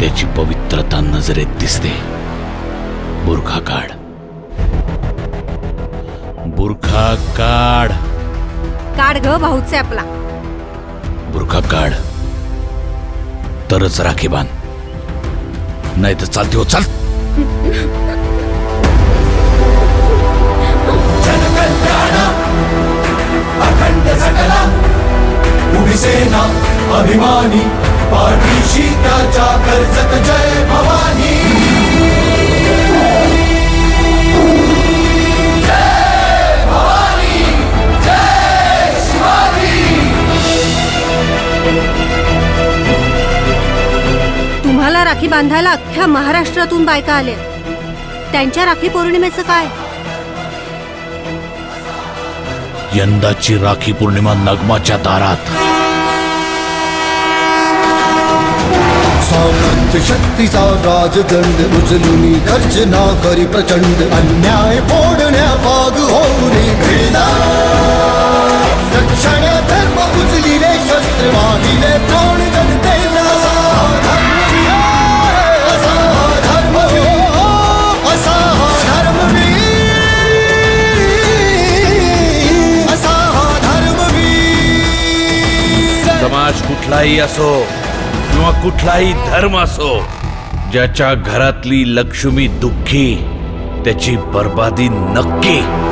त्याची पवित्रता नजरेत दिसते. बुरखा काढ. बुरखा काढ. काढ ग भाऊचे आपला. बुरखा काढ. तरच राखी बांध. नाही तर चालते हो चाल. अखंड सकला उभी सेना अभिमानी. पाठीशी त्याच्या कर्जत जय भवानी जय भवानी जय शिवाजी तुम्हाला राखी बांधायला अख्ख्या महाराष्ट्रातून बायका आल्या. त्यांच्या राखी पौर्णिमेचं काय? यंदाची राखी पौर्णिमा नगमाच्या दारात. शक्तीचा राजदंड उचलून गर्जना करी प्रचंड. अन्याय फोडण्या भाग होऊन भेदा रक्षण धर्म उचलिले शस्त्र वाहिले प्राण जनतेला. असा असा हा धर्मवीर, असा हा धर्मवीर समाज कुठलाही असो किंवा कुठलाही धर्म असो ज्याच्या घरातली लक्ष्मी दुःखी त्याची बर्बादी नक्की.